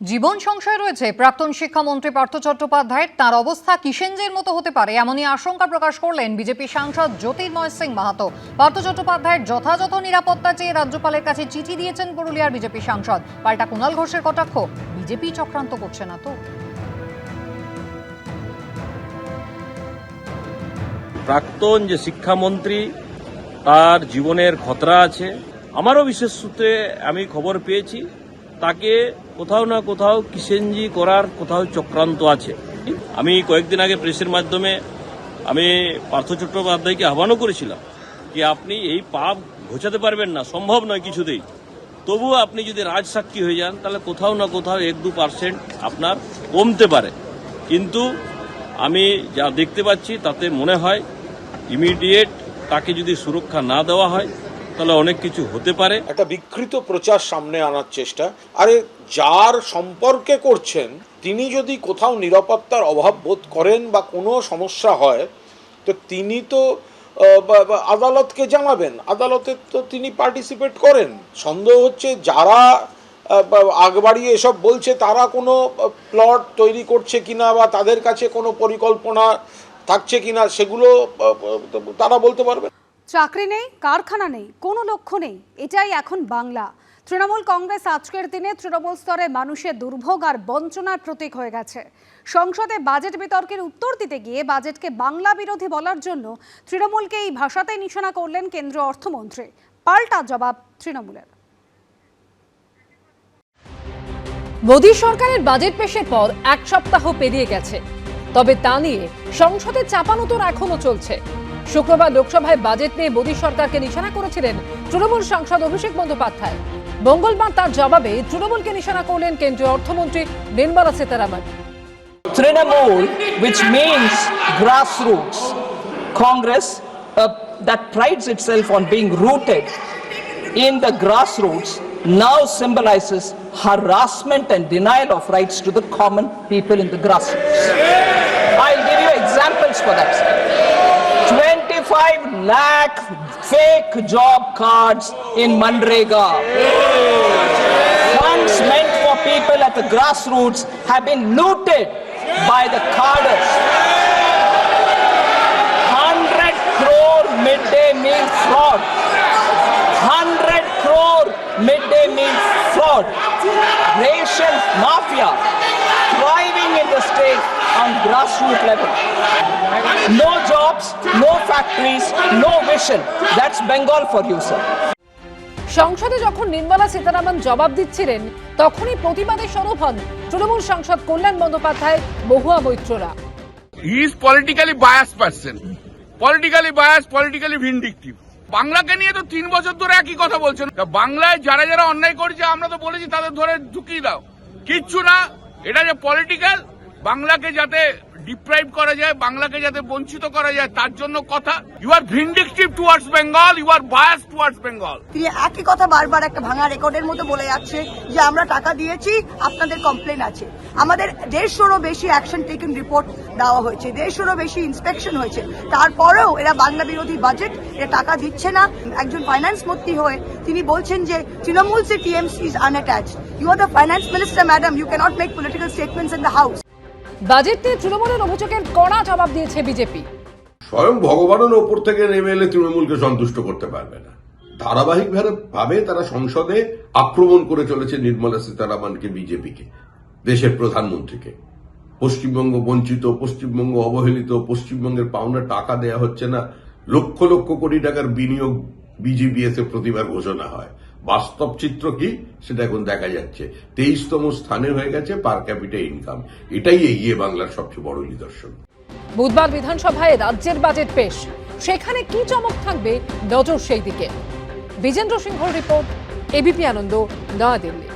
জীবন সংশয় রয়েছে। প্রাক্তন শিক্ষামন্ত্রী পার্থ চট্টোপাধ্যায়ের। তার অবস্থা কিষেঞ্জের মতো হতে পারে, এমনই আশঙ্কা প্রকাশ করলেন বিজেপি সাংসদ জ্যোতির্ময় সিং মাহাতো। পার্থ চট্টোপাধ্যায়ের যথাযথ নিরাপত্তা চেয়ে রাজ্যপালের কাছে চিঠি দিয়েছেন পুরুলিয়ার বিজেপি সাংসদ। পাল্টা কুণাল ঘোষের কটাক্ষ, বিজেপি চক্রান্ত করছে না তো। প্রাক্তন যে শিক্ষামন্ত্রী, তার জীবনের খতরা আছে। আমারও বিশেষ সূত্রে আমি খবর পেয়েছি। তাকে কোথাও না কোথাও কিসেনজি করার কোথাও চক্রান্ত আছে। আমি কয়েকদিন আগে প্রেসের মাধ্যমে আমি পার্থ চট্টোপাধ্যায়কে আহ্বানও করেছিলাম যে আপনি এই পাপ ঘোচাতে পারবেন না, সম্ভব নয় কিছুতেই। তবুও আপনি যদি রাজসাক্ষী হয়ে যান, তাহলে কোথাও না কোথাও এক দু পার্সেন্ট আপনার কমতে পারে। কিন্তু আমি যা দেখতে পাচ্ছি, তাতে মনে হয়, ইমিডিয়েট তাকে যদি সুরক্ষা না দেওয়া হয় তাহলে অনেক কিছু হতে পারে। একটা বিকৃত প্রচার সামনে আনার চেষ্টা। আরে যার সম্পর্কে করছেন তিনি যদি কোথাও নিরাপত্তার অভাব বোধ করেন বা কোনো সমস্যা হয় তো তিনি তো আদালতকে জানাবেন। আদালতে তো তিনি পার্টিসিপেট করেন। সন্দেহ হচ্ছে যারা আহ, বা- আগ বাড়িয়ে এসব বলছে তারা কোনো প্লট তৈরি করছে কিনা বা তাদের কাছে কোনো পরিকল্পনা থাকছে কিনা সেগুলো তারা বলতে পারবে চাকরি নেই, কারখানা নেই, কোনো লক্ষ্য নেই, এটাই এখন বাংলা। তৃণমূল কংগ্রেস আজকের দিনে তৃণমূল স্তরে মানুষের দুর্ভোগ আর বঞ্চনার প্রতীক হয়ে গেছে। সংসদে বাজেট বিতর্কের উত্তর দিতে গিয়ে বাজেটকে বাংলা বিরোধী বলার জন্য তৃণমূলকে এই ভাষাতেই নিশানা করলেন কেন্দ্রীয় অর্থমন্ত্রী। পাল্টা জবাব তৃণমূলের। মোদী সরকারের বাজেট পেশের পর এক সপ্তাহ পেরিয়ে গেছে। তবে তা নিয়ে সংসদে চাপানোতর এখনও চলছে। শুক্রবার লোকসভায় বাজেট নিয়ে মোদী সরকারকে নিশানা করেছিলেন তৃণমূল সাংসদ অভিষেক বন্দ্যোপাধ্যায় মঙ্গলবার তার জবাবে তৃণমূলকে নিশানা করলেন কেন্দ্রীয় অর্থমন্ত্রী Nirmala Sitharaman Trinamool, which means grassroots, Congress uh, that prides itself on being rooted in the grassroots now symbolizes harassment and denial of rights to the common people in the grassroots. I'll give you examples for that. 25 lakh fake job cards in Manrega. Funds meant for people at the grassroots have been looted by the carders. 100 crore midday meal fraud. 100 crore midday meal fraud. Ration mafia thriving in the state on grassroots level. No jobs, no factories, no vision. That's Bengal for you, sir. সংসদে যখন নির্মলা সীতারামন জবাব দিচ্ছিলেন তখনই প্রতিবাদে সরব হন তৃণমূল সাংসদ Kalyan Bandyopadhyay Mahua মৈত্ররা is politically bias person politically bias politically vindictive বাংলাকে নিয়ে তো তিন বছর ধরে একই কথা বলছেন বাংলায় যারা যারা অন্যায় করেছে আমরা তো বলেছি তাদের ধরে ঢুকিয়ে দাও কিচ্ছু না এটা যে পলিটিক্যাল বাংলাকে যাতে ডিপ্রাইভ করা যায়, বাংলাকে যাতে বঞ্চিত করা যায়, তার জন্য কথা। You are vindictive towards Bengal you are bias towards Bengal তিনি একই কথা বারবার একটা ভাঙা রেকর্ডের মতো বলে যাচ্ছে যে আমরা টাকা দিয়েছি, আপনাদের কমপ্লেন আছে। আমাদের দেড়শোরও বেশি অ্যাকশন টেকেন রিপোর্ট দেওয়া হয়েছে, দেড়শোরও বেশি ইন্সপেকশন হয়েছে। তারপরেও এরা বাংলা বিরোধী বাজেট এরা টাকা দিচ্ছে না। একজন ফাইন্যান্স মন্ত্রী হয়ে তিনি বলছেন যে, তৃণমূল সে TMC is unattached you are the finance minister madam you can't make political statements in the house budget নিয়ে তৃণমূলের অভিযোগের কড়া জবাব দিয়েছে বিজেপি। স্বয়ং ভগবানের ওপর থেকে নেমে এলে তৃণমূলকে সন্তুষ্ট করতে পারবে না। ধারাবাহিক ভাবে তারা সংসদে আক্রমণ করে চলেছে নির্মলা সীতারামনকে, বিজেপিকে, দেশের প্রধানমন্ত্রীকে। পশ্চিমবঙ্গ বঞ্চিত, পশ্চিমবঙ্গ অবহেলিত, পশ্চিমবঙ্গের পাওনা টাকা দেয়া হচ্ছে না। লক্ষ লক্ষ কোটি টাকার বিনিয়োগ বিজিবিএস এ প্রতিবার ঘোষণা হয়। বাস্তব চিত্র কি? সেটা এখন দেখা যাচ্ছে। তেইশতম স্থানে হয়ে গেছে পার ক্যাপিটা ইনকাম। এটাই এগিয়ে বাংলার সবচেয়ে বড় নিদর্শন। বুধবার বিধানসভায় রাজ্যের বাজেট পেশ। সেখানে কি চমক থাকবে? নজর সেই দিকে। Bijendra Singh report, ABP Ananda, New Delhi.